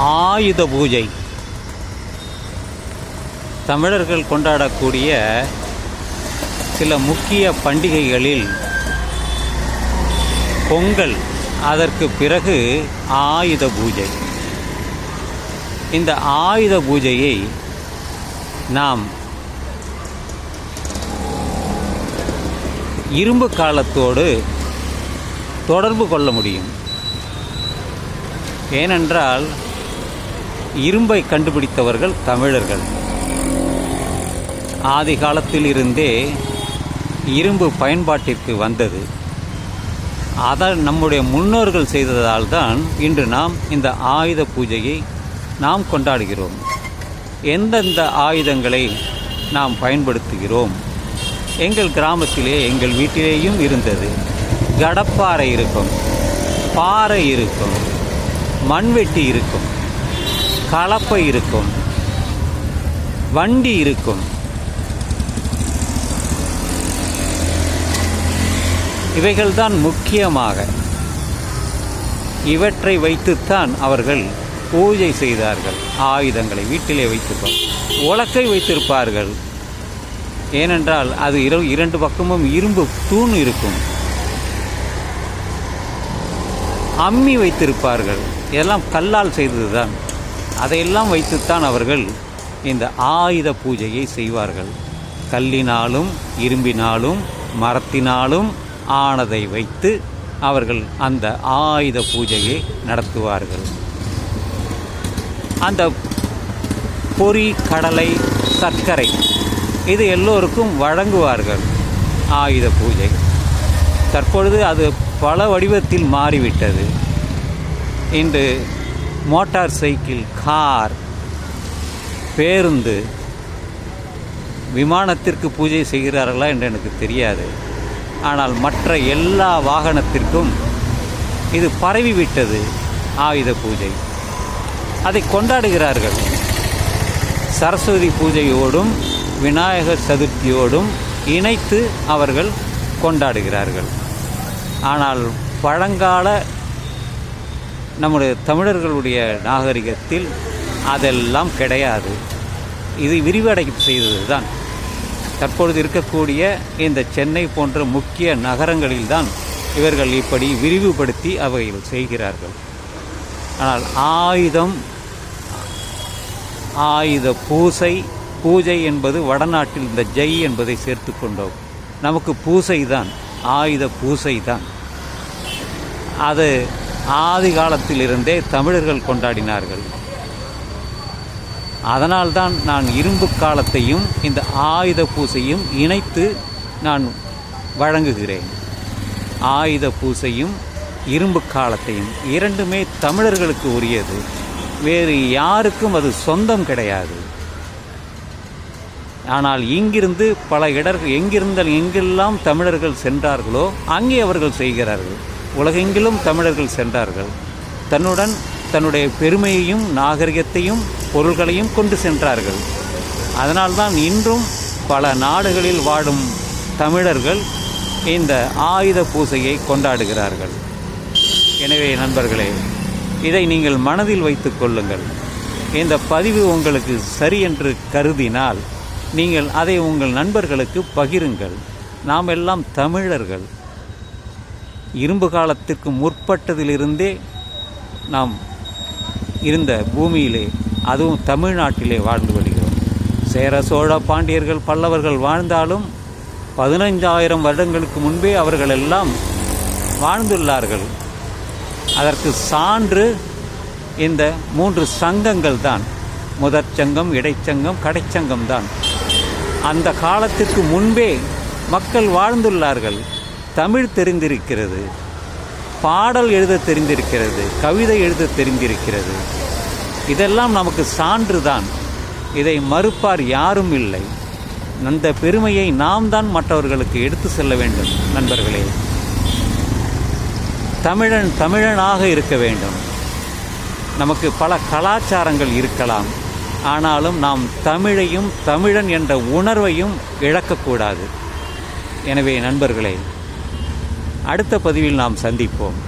ஆயுத பூஜை. தமிழர்கள் கொண்டாடக்கூடிய சில முக்கிய பண்டிகைகளில் பொங்கல் அதற்கு பிறகு ஆயுத பூஜை. இந்த ஆயுத பூஜையை நாம் இரும்பு காலத்தோடு தொடர்பு கொள்ள முடியும். ஏனென்றால் இரும்பை கண்டுபிடித்தவர்கள் தமிழர்கள். ஆதி காலத்தில் இருந்தே இரும்பு பயன்பாட்டிற்கு வந்தது. அதை நம்முடைய முன்னோர்கள் செய்ததால் தான் இன்று நாம் இந்த ஆயுத பூஜையை நாம் கொண்டாடுகிறோம். எந்தெந்த ஆயுதங்களை நாம் பயன்படுத்துகிறோம்? எங்கள் கிராமத்திலே எங்கள் வீட்டிலேயும் இருந்தது. கடப்பாறை இருக்கும் பாறை இருக்கும் மண்வெட்டி இருக்கும். கலப்பை இருக்கும் வண்டி இருக்கும் இவைகள்தான் முக்கியமாக இவற்றை வைத்துத்தான் அவர்கள் பூஜை செய்தார்கள் ஆயுதங்களை வீட்டிலே வைத்திருப்பார் உலக்கை வைத்திருப்பார்கள் ஏனென்றால் அது இரு இரண்டு பக்கமும் இரும்பு தூண் இருக்கும் அம்மி வைத்திருப்பார்கள் இதெல்லாம் கல்லால் செய்ததுதான் அதையெல்லாம் வைத்துத்தான் அவர்கள் இந்த ஆயுத பூஜையை செய்வார்கள். கல்லினாலும் இரும்பினாலும் மரத்தினாலும் ஆனதை வைத்து அவர்கள் அந்த ஆயுத பூஜையை நடத்துவார்கள். அந்த பொறி கடலை சர்க்கரை இது எல்லோருக்கும் வழங்குவார்கள் ஆயுத பூஜை. தற்பொழுது அது பல வடிவத்தில் மாறிவிட்டது. இன்று மோட்டார் சைக்கிள் கார் பேருந்து விமானத்திற்கு பூஜை செய்கிறார்களா என்று எனக்கு தெரியாது. ஆனால் மற்ற எல்லா வாகனத்திற்கும் இது பரவிவிட்டது ஆயுத பூஜை. அதை கொண்டாடுகிறார்கள். சரஸ்வதி பூஜையோடும் விநாயகர் சதுர்த்தியோடும் இணைத்து அவர்கள் கொண்டாடுகிறார்கள். ஆனால் பழங்கால நம்முடைய தமிழர்களுடைய நாகரிகத்தில் அதெல்லாம் கிடையாது. இது விரிவடை செய்தது தான் தற்பொழுது இருக்கக்கூடிய இந்த சென்னை போன்ற முக்கிய நகரங்களில்தான் இவர்கள் இப்படி விரிவுபடுத்தி அவைகள் செய்கிறார்கள். ஆனால் ஆயுதம் ஆயுத பூசை பூஜை என்பது வடநாட்டில் இந்த ஜெய் என்பதை சேர்த்து கொண்டோம். நமக்கு பூசை தான் ஆயுத பூசை தான் அது ஆதி காலத்திலிருந்தே தமிழர்கள் கொண்டாடினார்கள். அதனால்தான் நான் இரும்பு காலத்தையும் இந்த ஆயுத பூசையும் இணைத்து நான் வழங்குகிறேன். ஆயுத பூசையும் இரும்பு காலத்தையும் இரண்டுமே தமிழர்களுக்கு உரியது. வேறு யாருக்கும் அது சொந்தம் கிடையாது. ஆனால் இங்கிருந்து பல இடர்கள் எங்கிருந்த எங்கெல்லாம் தமிழர்கள் சென்றார்களோ அங்கே அவர்கள் செய்கிறார்கள். உலகெங்கிலும் தமிழர்கள் சென்றார்கள். தன்னுடன் தன்னுடைய பெருமையையும் நாகரிகத்தையும் பொருள்களையும் கொண்டு சென்றார்கள். அதனால்தான் இன்றும் பல நாடுகளில் வாழும் தமிழர்கள் இந்த ஆயுத பூசையை கொண்டாடுகிறார்கள். எனவே நண்பர்களே இதை நீங்கள் மனதில் வைத்து கொள்ளுங்கள். இந்த பதிவு உங்களுக்கு சரி என்று கருதினால் நீங்கள் அதை உங்கள் நண்பர்களுக்கு பகிருங்கள். நாம் எல்லாம் தமிழர்கள். இரும்பு காலத்திற்கு முற்பட்டதிலிருந்தே நாம் இருந்த பூமியிலே அதுவும் தமிழ்நாட்டிலே வாழ்ந்து வருகிறோம். சேர சோழ பாண்டியர்கள் பல்லவர்கள் வாழ்ந்தாலும் பதினைஞ்சாயிரம் வருடங்களுக்கு முன்பே அவர்கள் எல்லாம் வாழ்ந்துள்ளார்கள். அதற்கு சான்று இந்த மூன்று சங்கங்கள் தான். முதற் சங்கம் இடைச்சங்கம் கடைச்சங்கம் தான். அந்த காலத்திற்கு முன்பே மக்கள் வாழ்ந்துள்ளார்கள். தமிழ் தெரிந்திருக்கிறது பாடல் எழுத தெரிந்திருக்கிறது கவிதை எழுத தெரிந்திருக்கிறது. இதெல்லாம் நமக்கு சான்றுதான். இதை மறுப்பார் யாரும் இல்லை. அந்த பெருமையை நாம் தான் மற்றவர்களுக்கு எடுத்து செல்ல வேண்டும் நண்பர்களே. தமிழன் தமிழனாக இருக்க வேண்டும். நமக்கு பல கலாச்சாரங்கள் இருக்கலாம். ஆனாலும் நாம் தமிழையும் தமிழன் என்ற உணர்வையும் இழக்கக்கூடாது. எனவே நண்பர்களே அடுத்த பதிவில் நாம் சந்திப்போம்.